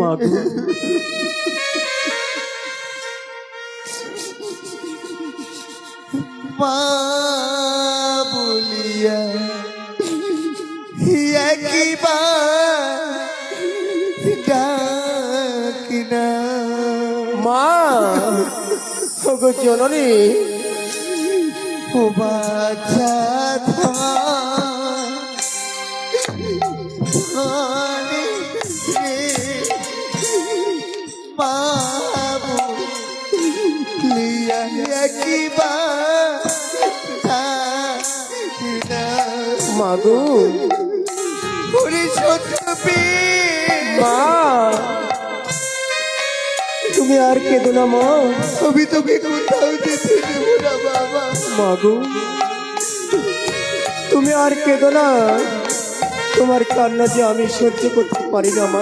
মা গো মা বলিয়া একবার ডাকিনা? মা ওগো জননী। ও বাচ্চা ধানে ওরে মা তুমি আর কেঁদো না মা। আমি তোকে কোথাও যেতে দেবো না বাবা। মা তুমি আর কেঁদো না। তোমার কান্না যে আমি সহ্য করতে পারি না মা।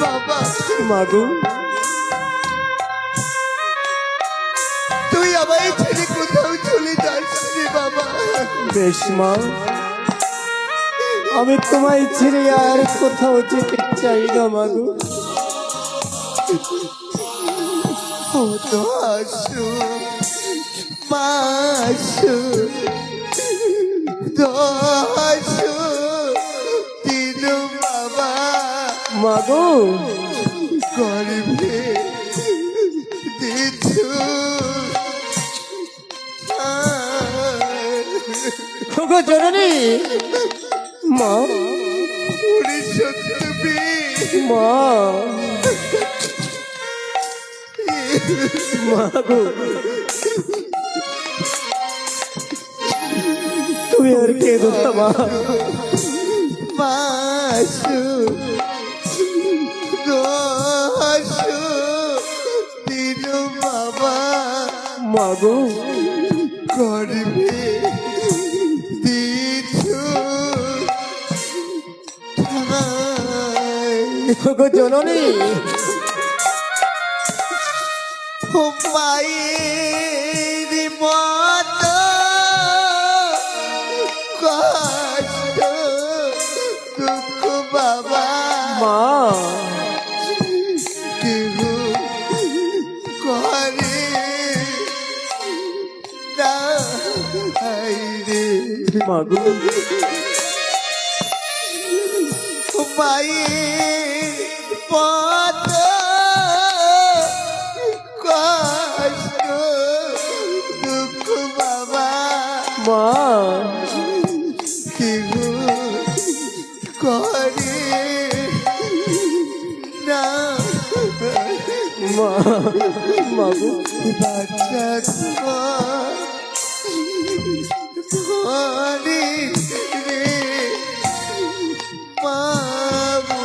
বাবা। মা তুই আমায় ছেড়ে কোথাও চলে যাস রে বাবা। বেশ মা আমি তোমায় ছেড়ে আর কোথাও যেতে চাই না মা গো। ও তো আসু মাসু দিনু বাবা। মা গো ওগো জননী। মা। মা। মা গো। তুমি আর মা? মাসু দোসু দিনু বাবা। মা গো। ওগো জননী। মায়ের মত কষ্ট দুঃখ বাবা। মা। কেহ করে না রে। মা গো। মায়ের করে না। মা মা গো বাচ্চা ধরে রে বাবু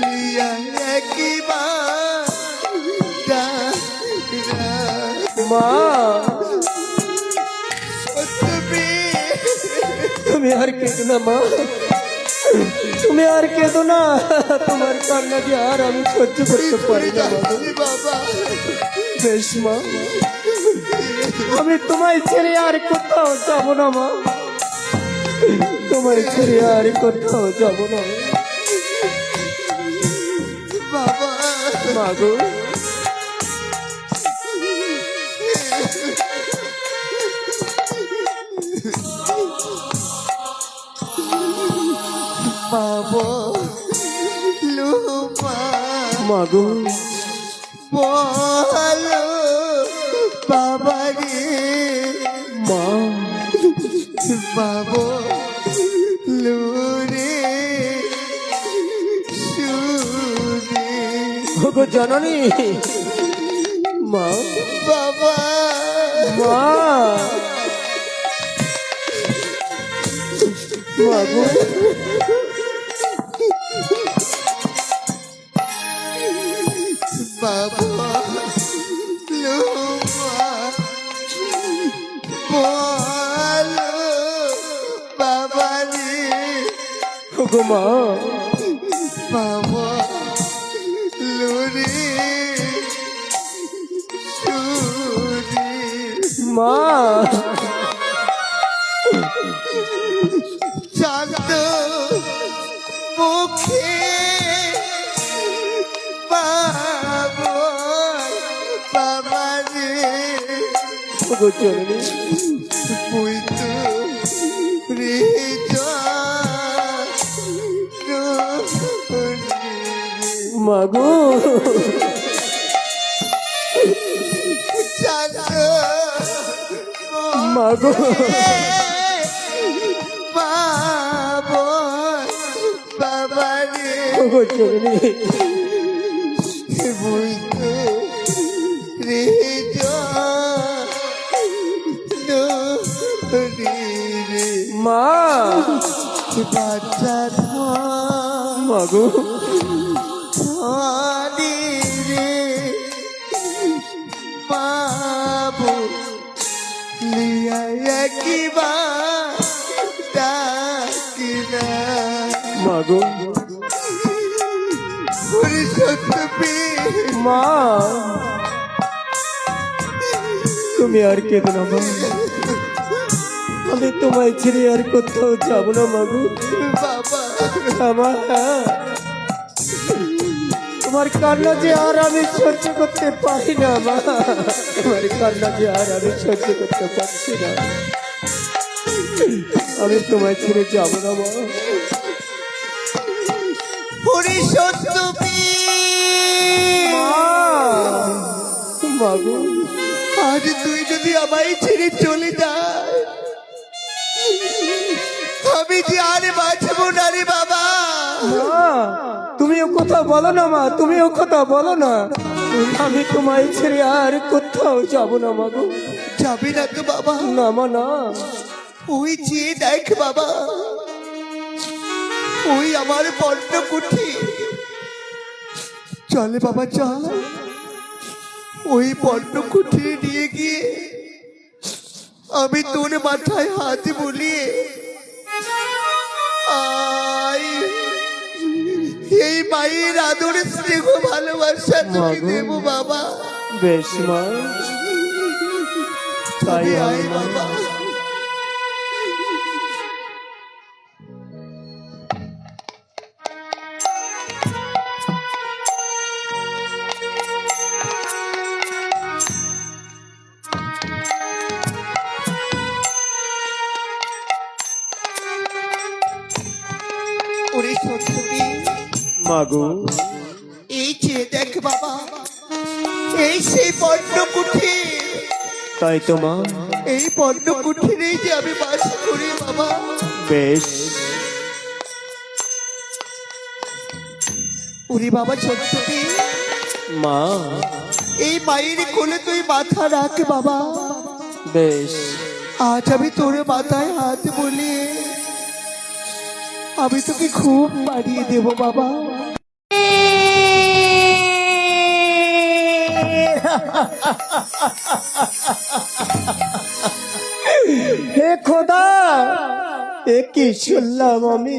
লিয়া একবার মা। তুমি আর কেঁদো না মা তুমি আর কেঁদো না তোমার কান্না যে আর আমি সহ্য করতে পারি না বেশ মা আমি তোমায় ছেড়ে আর কোথাও যাব না মা তোমায় ছেড়ে আর কোথাও যাব না বাবা মা গো বাবা লুমা মা গো বলো বাবা রে মা। বাবু লুরে সুরে। জননী। মা। বাবা। মা। মা বাবা লুমা বলো বাবা লুরে মা। ওগো জননী মুই তো মাগো। মাগো। বাবা রে ওগো জননী বাচ্চা মাগো ধরে রে বাবু লিয়া কিবা ডাকিনা মাগো পুরুষোত্তমী মা তুমি আর কেঁদো না মা আমি তোমায় ছেড়ে আর কোথাও যাব না মাগো বাবা। আমার তোমার কান্না যে আর আমি সহ্য করতে পারি না মা। তোমার কান্না যে আর আমি সহ্য করতে পারছি না। আমি তোমায় ছেড়ে যাব না মা। মাগো আজ তুই যদি আমায় ছেড়ে চলে যায় আমি যে আর বাঁচবো না রে বাবা। মা তুমি ও কথা বলো না মা তুমি ও কথা বলো না। আমি তোমায় ছেড়ে আর কোথাও যাব না মাগো যাবি না তো বাবা। না মা না। ওই চেয়ে দেখ বাবা ওই আমার বড্ড কুঠি চলে বাবা চল। ওই বড্ড কুঠি নিয়ে গিয়ে আমি তোর মাথায় হাত বুলিয়ে মায়ের আদর স্নেহ ভালোবাসা তুমি দেব বাবা। বেশ মা। তাই বাবা। মাগো এই যে দেখ বাবা এই সেই পদ্ম কুঠি তাই তো মা। এই পদ্ম কুঠিরেই যে আমি বাস করি বাবা। বেশ। ওরে বাবা সত্যি মা। এই মায়ের কোলে তুই মাথা রাখ বাবা। বেশ। আজ আমি তোর মাথায় হাত বলিয়ে আমি তোকে খুব বাড়িয়ে দেব বাবা। হে খোদা, এ কি শুনলাম আমি?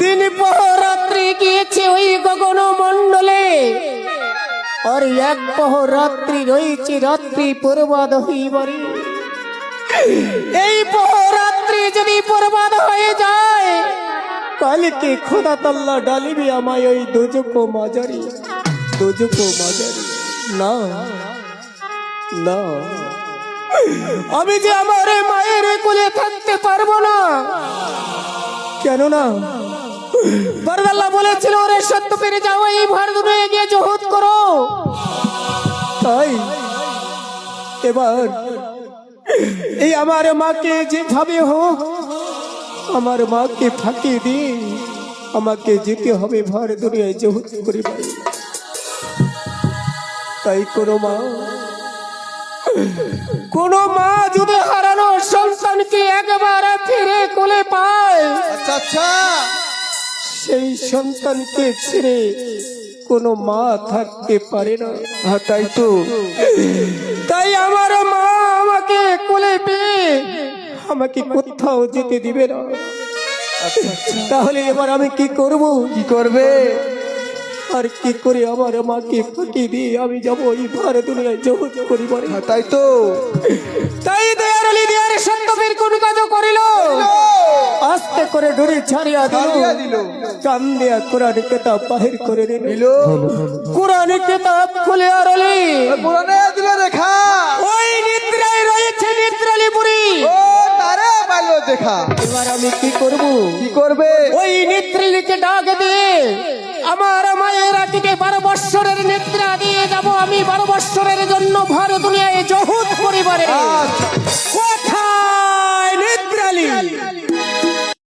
দিন রাত্রি গিয়েছে ওই গগন মন্ডলে আর এক রাত্রি রয়েছে রাত্রি পূর্বাদ হইবারে। এই রাত্রি যদি পূর্বাদ হয়ে যায়, কালকে খোদা তাল্লা ডালিবি আমায় ওই দুজকো মাজারি। দুজকো মাজারি না না। আমি যে আমার মায়ের কোলে থাকতে পারব না। কেন না বরদাল্লা বলেছিল, ওরে সত্য পেরে যাও, এই ভার দুটো গিয়ে জহুদ করো। তাই এবার এই আমার মাকে যেভাবে হোক, আমার মাকে ফাঁকি দিন। আমাকে যেতে হবে ভার দুনিয়ায় জহুত করিবার। তাই কোনো মা কোন মা যদি হারানো সন্তানকে একবার ফিরে কোলে পায় আচ্ছা আচ্ছা। সেই সন্তানকে ছেড়ে কোনো মা থাকতে পারে না। হ্যাঁ তাই তো। তাই আমার মা আমাকে কোলে পেয়ে আমাকে কোথাও যেতে দিবে না। তাহলে এবার আমি কি করব? কি করবে? আর কি করে আমার মাকে ফাঁকি দিয়ে আমি যাব এই ভারে দুনিয়ায় করি পরিবারে? হ্যাঁ, তাই তো। তাই দয়ার আলী দয়ার সন্তবীর কোন কাজ করিল? আস্তে করে ধরে ছাড়িয়া দিল। কান দিয়া কোরআন কেতাব বাহির করে দিল। কোরআন কেতাব খুলে আর আলী। কোরআনে দিল দেখা ওই নিদ্রায় রয়েছে নিদ্রালি বুড়ি। ও তারে ভালো দেখা। এবার আমি কি করব? কি করবে? ওই নিদ্রালিকে ডাক দিয়ে আমার মায়েরা থেকে বারো বৎসরের নেত্রা দিয়ে যাব আমি বারো বৎসরের জন্য ভর দুনিয়ায় জহুদ পরিবারে। আচ্ছা। কোথায় নেত্রালী?